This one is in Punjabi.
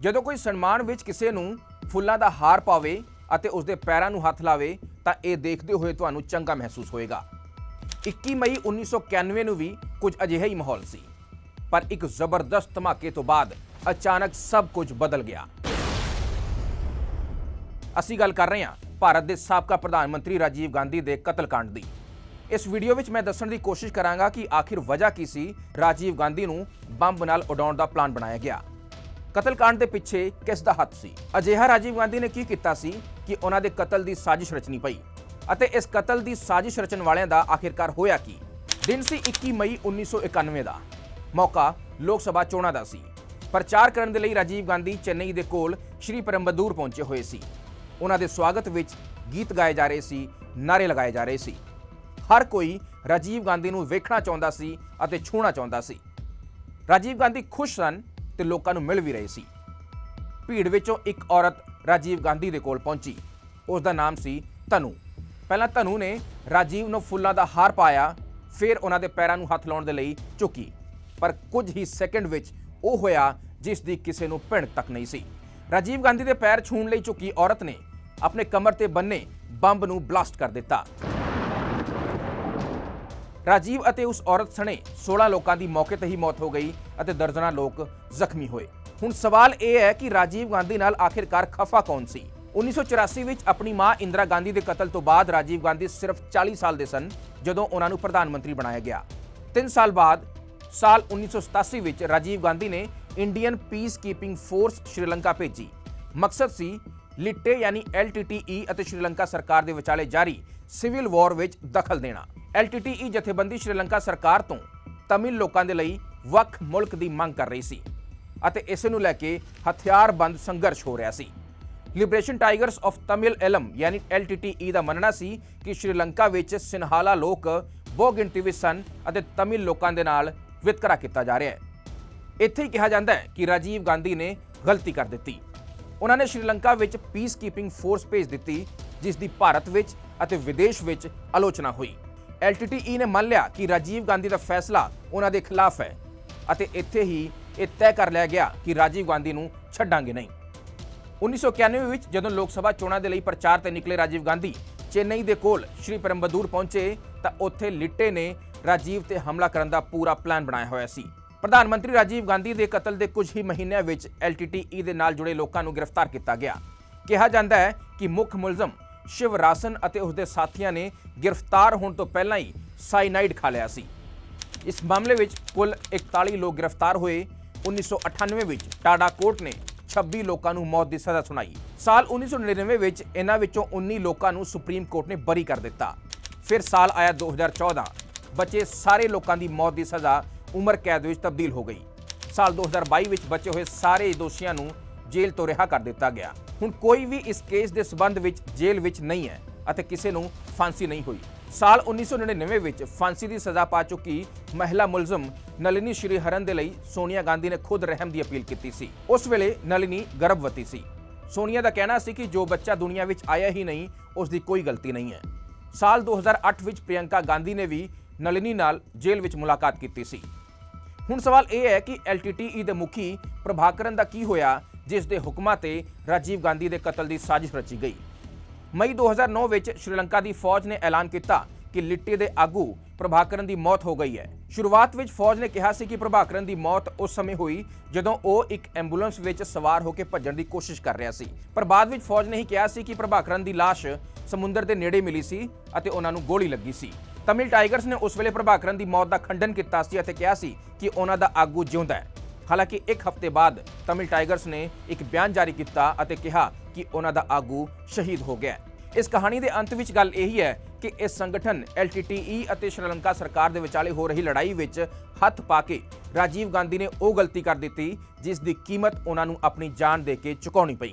ਜਦੋਂ ਕੋਈ ਸਨਮਾਨ ਵਿੱਚ ਕਿਸੇ ਨੂੰ ਫੁੱਲਾਂ ਦਾ ਹਾਰ ਪਾਵੇ ਅਤੇ ਉਸ ਦੇ ਪੈਰਾਂ ਨੂੰ ਹੱਥ ਲਾਵੇ, ਤਾਂ ਇਹ ਦੇਖਦੇ ਹੋਏ ਤੁਹਾਨੂੰ ਚੰਗਾ ਮਹਿਸੂਸ ਹੋਏਗਾ। 21 ਮਈ 1991 ਨੂੰ ਵੀ ਕੁਝ ਅਜਿਹਾ ਹੀ ਮਾਹੌਲ ਸੀ। ਪਰ ਇੱਕ ਜ਼ਬਰਦਸਤ ਧਮਾਕੇ ਤੋਂ ਬਾਅਦ ਅਚਾਨਕ ਸਭ ਕੁਝ ਬਦਲ ਗਿਆ। ਅਸੀਂ ਗੱਲ ਕਰ ਰਹੇ ਹਾਂ ਭਾਰਤ ਦੇ ਸਾਬਕਾ ਪ੍ਰਧਾਨ ਮੰਤਰੀ ਰਾਜੀਵ ਗਾਂਧੀ ਦੇ ਕਤਲकांड ਦੀ। ਇਸ ਵੀਡੀਓ ਵਿੱਚ ਮੈਂ ਦੱਸਣ ਦੀ ਕੋਸ਼ਿਸ਼ ਕਰਾਂਗਾ ਕਿ ਆਖਿਰ ਵਜ੍ਹਾ ਕੀ ਸੀ ਰਾਜੀਵ ਗਾਂਧੀ ਨੂੰ ਬੰਬ ਨਾਲ ਉਡਾਉਣ ਦਾ ਪਲਾਨ ਬਣਾਇਆ ਗਿਆ। ਕਤਲकांड ਦੇ ਪਿੱਛੇ ਕਿਸ ਦਾ ਹੱਥ ਸੀ? ਅਜਿਹਾ ਰਾਜੀਵ ਗਾਂਧੀ ਨੇ ਕੀ ਕੀਤਾ ਸੀ ਕਿ ਉਹਨਾਂ ਦੇ ਕਤਲ ਦੀ ਸਾਜ਼ਿਸ਼ ਰਚਣੀ ਪਈ ਅਤੇ ਇਸ ਕਤਲ ਦੀ ਸਾਜ਼ਿਸ਼ ਰਚਣ ਵਾਲਿਆਂ ਦਾ ਆਖਿਰਕਾਰ ਹੋਇਆ ਕੀ? ਦਿਨ ਸੀ 21 ਮਈ 1991 ਦਾ। ਮੌਕਾ ਲੋਕ ਸਭਾ ਚੋਣਾਂ ਦਾ ਸੀ। ਪ੍ਰਚਾਰ ਕਰਨ ਦੇ ਲਈ ਰਾਜੀਵ ਗਾਂਧੀ ਚੇਨਈ ਦੇ ਕੋਲ ਸ਼੍ਰੀ ਪਰਮਬਦੂਰ ਪਹੁੰਚੇ ਹੋਏ ਸੀ। ਉਹਨਾਂ ਦੇ ਸਵਾਗਤ ਵਿੱਚ ਗੀਤ ਗਾਏ ਜਾ ਰਹੇ ਸੀ, ਨਾਰੇ ਲਗਾਏ ਜਾ ਰਹੇ ਸੀ। ਹਰ ਕੋਈ ਰਾਜੀਵ ਗਾਂਧੀ ਨੂੰ ਵੇਖਣਾ ਚਾਹੁੰਦਾ ਸੀ ਅਤੇ ਛੂਹਣਾ ਚਾਹੁੰਦਾ ਸੀ। ਰਾਜੀਵ ਗਾਂਧੀ ਖੁਸ਼ ਸਨ ਤੇ ਲੋਕਾਂ ਨੂੰ ਮਿਲ ਵੀ ਰਹੇ ਸੀ। ਭੀੜ ਵਿੱਚੋਂ ਇੱਕ ਔਰਤ ਰਾਜੀਵ ਗਾਂਧੀ ਦੇ ਕੋਲ ਪਹੁੰਚੀ। ਉਸ ਦਾ ਨਾਮ ਸੀ ਤਨੂ ਪਹਿਲਾਂ ਤਨੂ ਨੇ ਰਾਜੀਵ ਨੂੰ ਫੁੱਲਾਂ ਦਾ ਹਾਰ ਪਾਇਆ, ਫਿਰ ਉਹਨਾਂ ਦੇ ਪੈਰਾਂ ਨੂੰ ਹੱਥ ਲਾਉਣ ਦੇ ਲਈ ਝੁਕੀ। ਪਰ ਕੁਝ ਹੀ ਸੈਕਿੰਡ ਵਿੱਚ ਉਹ ਹੋਇਆ ਜਿਸ ਦੀ ਕਿਸੇ ਨੂੰ ਭਿਣਕ ਤੱਕ ਨਹੀਂ ਸੀ। ਰਾਜੀਵ ਗਾਂਧੀ ਦੇ ਪੈਰ ਛੂਹਣ ਲਈ ਝੁਕੀ ਔਰਤ ਨੇ ਆਪਣੇ ਕਮਰ ਤੇ ਬੰਨੇ ਬੰਬ ਨੂੰ ਬਲਾਸਟ ਕਰ ਦਿੱਤਾ। ਰਾਜੀਵ ਅਤੇ ਉਸ ਔਰਤ ਸਣੇ 16 ਲੋਕਾਂ ਦੀ ਮੌਕੇ ਤੇ ਹੀ ਮੌਤ ਹੋ ਗਈ ਅਤੇ ਦਰਜਨਾਂ ਲੋਕ ਜ਼ਖਮੀ ਹੋਏ। ਹੁਣ ਸਵਾਲ ਇਹ ਹੈ ਕਿ ਰਾਜੀਵ ਗਾਂਧੀ ਨਾਲ ਆਖਿਰਕਾਰ ਖਫਾ ਕੌਣ ਸੀ? 1984 ਵਿੱਚ ਆਪਣੀ ਮਾਂ ਇੰਦਰਾ ਗਾਂਧੀ ਦੇ ਕਤਲ ਤੋਂ ਬਾਅਦ ਰਾਜੀਵ ਗਾਂਧੀ ਸਿਰਫ 40 ਸਾਲ ਦੇ ਸਨ, ਜਦੋਂ ਉਹਨਾਂ ਨੂੰ ਪ੍ਰਧਾਨ ਮੰਤਰੀ ਬਣਾਇਆ ਗਿਆ। 3 ਸਾਲ ਬਾਅਦ, ਸਾਲ 1987 ਵਿੱਚ ਰਾਜੀਵ ਗਾਂਧੀ ਨੇ Indian peace keeping force Sri Lanka ਭੇਜੀ। ਮਕਸਦ ਸੀ ਲਿੱਟੇ ਯਾਨੀ LTTE ਅਤੇ ਸ਼੍ਰੀਲੰਕਾ ਸਰਕਾਰ ਦੇ ਵਿਚਾਲੇ ਜਾਰੀ ਸਿਵਲ ਵਾਰ ਵਿੱਚ ਦਖਲ ਦੇਣਾ। LTTE ਜਥੇਬੰਦੀ ਸ਼੍ਰੀਲੰਕਾ ਸਰਕਾਰ ਤੋਂ ਤਮਿਲ ਲੋਕਾਂ ਦੇ ਲਈ ਵੱਖ ਮੁਲਕ ਦੀ ਮੰਗ ਕਰ ਰਹੀ ਸੀ ਅਤੇ ਇਸ ਨੂੰ ਲੈ ਕੇ ਹਥਿਆਰਬੰਦ ਸੰਘਰਸ਼ ਹੋ ਰਿਹਾ ਸੀ। Liberation tigers of Tamil Eelam ਯਾਨੀ LTTE ਦਾ ਮੰਨਣਾ ਸੀ ਕਿ ਸ਼੍ਰੀਲੰਕਾ ਵਿੱਚ ਸਿਨਹਾਲਾ ਲੋਕ ਬਹੁ ਗਿਣਤੀ ਵਿੱਚ ਸਨ ਅਤੇ ਤਮਿਲ ਲੋਕਾਂ ਦੇ ਨਾਲ ਵਿਤਕਰਾ ਕੀਤਾ ਜਾ ਰਿਹਾ ਹੈ। ਇੱਥੇ ਹੀ ਕਿਹਾ ਜਾਂਦਾ ਹੈ ਕਿ ਰਾਜੀਵ ਗਾਂਧੀ ਨੇ ਗਲਤੀ ਕਰ ਦਿੱਤੀ। ਉਹਨਾਂ ਨੇ ਸ਼੍ਰੀਲੰਕਾ ਵਿੱਚ ਪੀਸ ਕੀਪਿੰਗ ਫੋਰਸ ਭੇਜ ਦਿੱਤੀ, ਜਿਸ ਦੀ ਭਾਰਤ ਵਿੱਚ ਅਤੇ ਵਿਦੇਸ਼ ਵਿੱਚ ਆਲੋਚਨਾ ਹੋਈ। LTTE ਨੇ ਮੰਨ ਲਿਆ ਕਿ ਰਾਜੀਵ ਗਾਂਧੀ ਦਾ ਫੈਸਲਾ ਉਹਨਾਂ ਦੇ ਖਿਲਾਫ ਹੈ ਅਤੇ ਇੱਥੇ ਹੀ ਇਹ ਤੈਅ ਕਰ ਲਿਆ ਗਿਆ ਕਿ ਰਾਜੀਵ ਗਾਂਧੀ ਨੂੰ ਛੱਡਾਂਗੇ ਨਹੀਂ। 1991 ਵਿੱਚ ਜਦੋਂ ਲੋਕ ਸਭਾ ਚੋਣਾਂ ਦੇ ਲਈ ਪ੍ਰਚਾਰ ਤੇ ਨਿਕਲੇ ਰਾਜੀਵ ਗਾਂਧੀ ਚੇਨਈ ਦੇ ਕੋਲ ਸ਼੍ਰੀ ਪਰੰਬਦੂਰ ਪਹੁੰਚੇ, ਤਾਂ ਉੱਥੇ ਲਿੱਟੇ ਨੇ ਰਾਜੀਵ ਤੇ ਹਮਲਾ ਕਰਨ ਦਾ ਪੂਰਾ ਪਲਾਨ ਬਣਾਇਆ ਹੋਇਆ ਸੀ। ਪ੍ਰਧਾਨ ਮੰਤਰੀ ਰਾਜੀਵ ਗਾਂਧੀ ਦੇ ਕਤਲ ਦੇ ਕੁਝ ਹੀ ਮਹੀਨਿਆਂ ਵਿੱਚ LTTE ਦੇ ਨਾਲ ਜੁੜੇ ਲੋਕਾਂ ਨੂੰ ਗ੍ਰਿਫਤਾਰ ਕੀਤਾ ਗਿਆ। ਕਿਹਾ ਜਾਂਦਾ ਹੈ ਕਿ ਮੁੱਖ ਮੁਲਜ਼ਮ ਸ਼ਿਵ ਰਾਸਨ ਅਤੇ ਉਸ ਦੇ ਸਾਥੀਆਂ ਨੇ ਗ੍ਰਿਫਤਾਰ ਹੋਣ ਤੋਂ ਪਹਿਲਾਂ ਹੀ ਸਾਈਨਾਈਡ ਖਾ ਲਿਆ ਸੀ। ਇਸ ਮਾਮਲੇ ਵਿੱਚ ਕੁੱਲ 41 ਲੋਕ ਗ੍ਰਿਫਤਾਰ ਹੋਏ। 1998 ਵਿੱਚ ਟਾਡਾ ਕੋਰਟ ਨੇ 26 ਲੋਕਾਂ ਨੂੰ ਮੌਤ ਦੀ ਸਜ਼ਾ ਸੁਣਾਈ। ਸਾਲ 1999 ਵਿੱਚ ਇਹਨਾਂ ਵਿੱਚੋਂ 19 ਲੋਕਾਂ ਨੂੰ ਸੁਪਰੀਮ ਕੋਰਟ ਨੇ ਬਰੀ ਕਰ ਦਿੱਤਾ। ਫਿਰ ਸਾਲ ਆਇਆ 2014 ਬਚੇ ਸਾਰੇ ਲੋਕਾਂ ਦੀ ਮੌਤ ਦੀ ਸਜ਼ਾ ਉਮਰ ਕੈਦ ਵਿੱਚ ਤਬਦੀਲ ਹੋ ਗਈ। ਸਾਲ 2022 ਵਿੱਚ ਬਚੇ ਹੋਏ ਸਾਰੇ ਦੋਸ਼ੀਆਂ ਨੂੰ ਜੇਲ੍ਹ ਤੋਂ ਰਿਹਾ ਕਰ ਦਿੱਤਾ ਗਿਆ। ਹੁਣ ਕੋਈ ਵੀ ਇਸ ਕੇਸ ਦੇ ਸਬੰਧ ਵਿੱਚ ਜੇਲ੍ਹ ਵਿੱਚ ਨਹੀਂ ਹੈ ਅਤੇ ਕਿਸੇ ਨੂੰ ਫਾਂਸੀ ਨਹੀਂ ਹੋਈ। ਸਾਲ 1999 ਵਿੱਚ ਫਾਂਸੀ ਦੀ ਸਜ਼ਾ ਪਾ ਚੁੱਕੀ ਮਹਿਲਾ ਮੁਲਜ਼ਮ ਨਲਿਨੀ ਸ਼੍ਰੀਹਰਨ ਦੇ ਲਈ ਸੋਨੀਆ ਗਾਂਧੀ ਨੇ ਖੁਦ ਰਹਿਮ ਦੀ ਅਪੀਲ ਕੀਤੀ ਸੀ। ਉਸ ਵੇਲੇ ਨਲਿਨੀ ਗਰਭਵਤੀ ਸੀ। ਸੋਨੀਆ ਦਾ ਕਹਿਣਾ ਸੀ ਕਿ ਜੋ ਬੱਚਾ ਦੁਨੀਆ ਵਿੱਚ ਆਇਆ ਹੀ ਨਹੀਂ, ਉਸ ਦੀ ਕੋਈ ਗਲਤੀ ਨਹੀਂ ਹੈ। ਸਾਲ 2008 ਵਿੱਚ ਪ੍ਰਿਯੰਕਾ ਗਾਂਧੀ ਨੇ ਵੀ ਨਲਿਨੀ ਨਾਲ ਜੇਲ੍ਹ ਵਿੱਚ ਮੁਲਾਕਾਤ ਕੀਤੀ ਸੀ। ਹੁਣ ਸਵਾਲ ਇਹ ਹੈ ਕਿ LTTE ਦੇ ਮੁਖੀ ਪ੍ਰਭਾਕਰਨ ਦਾ ਕੀ ਹੋਇਆ ਜਿਸ ਦੇ ਹੁਕਮਾਂ ਤੇ ਰਾਜੀਵ ਗਾਂਧੀ ਦੇ ਕਤਲ ਦੀ ਸਾਜ਼ਿਸ਼ ਰਚੀ ਗਈ। ਮਈ 2009 ਵਿੱਚ ਸ਼੍ਰੀਲੰਕਾ ਦੀ ਫੌਜ ਨੇ ਐਲਾਨ ਕੀਤਾ ਕਿ ਲਿੱਟੇ ਦੇ ਆਗੂ ਪ੍ਰਭਾਕਰਨ ਦੀ ਮੌਤ ਹੋ ਗਈ ਹੈ। ਸ਼ੁਰੂਆਤ ਵਿੱਚ ਫੌਜ ਨੇ ਕਿਹਾ ਸੀ ਕਿ ਪ੍ਰਭਾਕਰਨ ਦੀ ਮੌਤ ਉਸ ਸਮੇਂ ਹੋਈ ਜਦੋਂ ਉਹ ਇੱਕ ਐਂਬੂਲੈਂਸ ਵਿੱਚ ਸਵਾਰ ਹੋ ਕੇ ਭੱਜਣ ਦੀ ਕੋਸ਼ਿਸ਼ ਕਰ ਰਿਹਾ ਸੀ। ਪਰ ਬਾਅਦ ਵਿੱਚ ਫੌਜ ਨੇ ਹੀ ਕਿਹਾ ਸੀ ਕਿ ਪ੍ਰਭਾਕਰਨ ਦੀ ਲਾਸ਼ ਸਮੁੰਦਰ ਦੇ ਨੇੜੇ ਮਿਲੀ ਸੀ ਅਤੇ ਉਹਨਾਂ ਨੂੰ ਗੋਲੀ ਲੱਗੀ ਸੀ। ਤਮਿਲ ਟਾਈਗਰਸ ਨੇ ਉਸ ਵੇਲੇ ਪ੍ਰਭਾਕਰਨ ਦੀ ਮੌਤ ਦਾ ਖੰਡਨ ਕੀਤਾ ਸੀ ਅਤੇ ਕਿਹਾ ਸੀ ਕਿ ਉਹਨਾਂ ਦਾ ਆਗੂ ਜਿਉਂਦਾ ਹੈ। ਹਾਲਾਂਕਿ ਇੱਕ ਹਫ਼ਤੇ ਬਾਅਦ ਤਮਿਲ ਟਾਈਗਰਸ ਨੇ ਇੱਕ ਬਿਆਨ ਜਾਰੀ ਕੀਤਾ ਅਤੇ ਕਿਹਾ ਕਿ ਉਹਨਾਂ ਦਾ ਆਗੂ ਸ਼ਹੀਦ ਹੋ ਗਿਆ ਇਸ ਕਹਾਣੀ ਦੇ ਅੰਤ ਵਿੱਚ ਗੱਲ ਇਹੀ ਹੈ ਕਿ ਇਸ ਸੰਗਠਨ LTTE ਅਤੇ ਸ਼੍ਰੀਲੰਕਾ ਸਰਕਾਰ ਦੇ ਵਿਚਾਲੇ ਹੋ ਰਹੀ ਲੜਾਈ ਵਿੱਚ ਹੱਥ ਪਾ ਕੇ ਰਾਜੀਵ ਗਾਂਧੀ ਨੇ ਉਹ ਗਲਤੀ ਕਰ ਦਿੱਤੀ, ਜਿਸ ਦੀ ਕੀਮਤ ਉਹਨਾਂ ਨੂੰ ਆਪਣੀ ਜਾਨ ਦੇ ਕੇ ਚੁਕਾਉਣੀ ਪਈ।